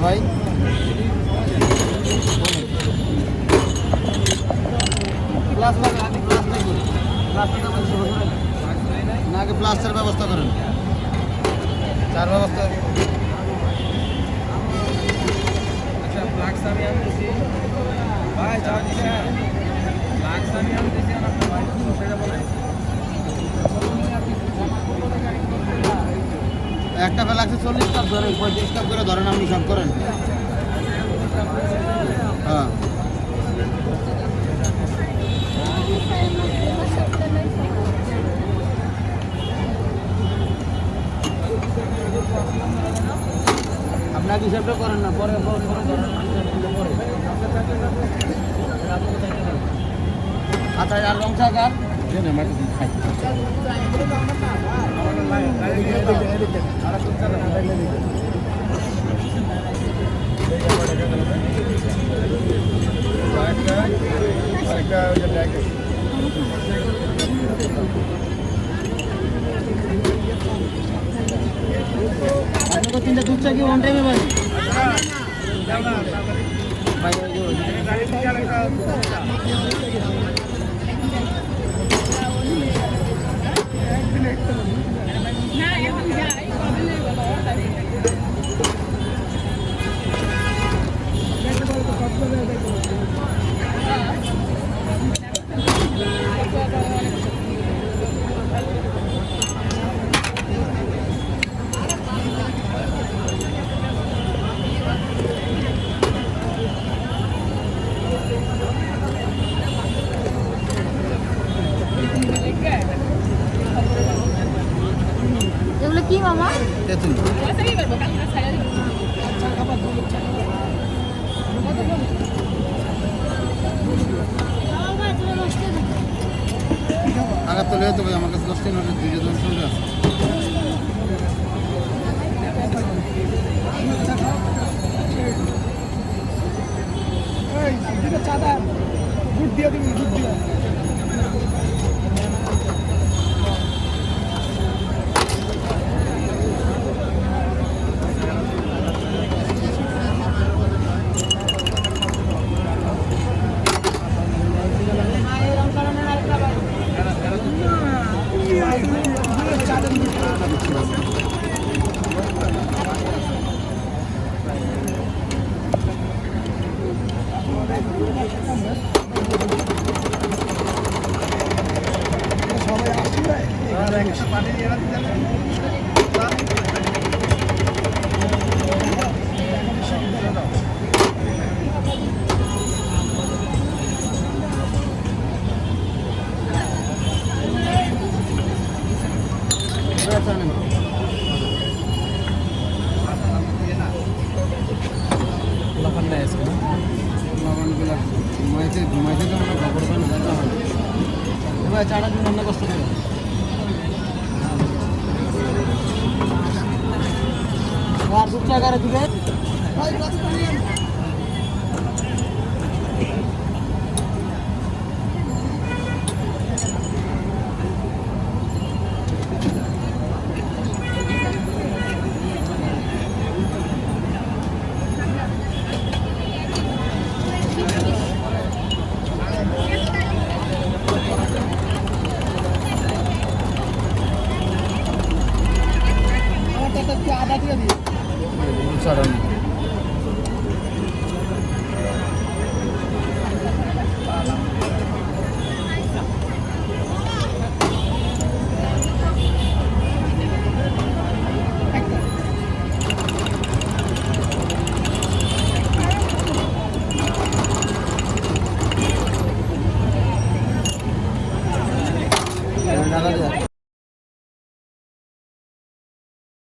ভাই। না, আগে প্লাস্টার ব্যবস্থা করেন। চার ব্যবস্থা। আচ্ছা ফ্লাক্স আমি ভাই দিছেন ফ্লাক্স আমি আর আপনার ভাই সেটা বলে একটা ফ্লাক্সে চল্লিশ কাপ ধরেন, পঁয়ত্রিশ কাপ করে ধরেন আপনি সব করেন। হ্যাঁ। আপনার হিসাবটা করেন না, পরে পরে আচ্ছা আর লং শাক আর আপনাকে তিনটা দুধ চা কি ওয়ান টাইমে ভাই ভাই কি মামা? তেঁতুল। আঘাত তো লেগে ভাই আমার কাছে দশ টাকা নোটের দুই জন সঙ্গে আছে। ঘুমাইছে ঘুমাইছে তো মনে খবর পাই না দিন অন্য কষ্ট করে আর দু টাকা দিবে। আদা দিয়ে দিই ছাড়ানো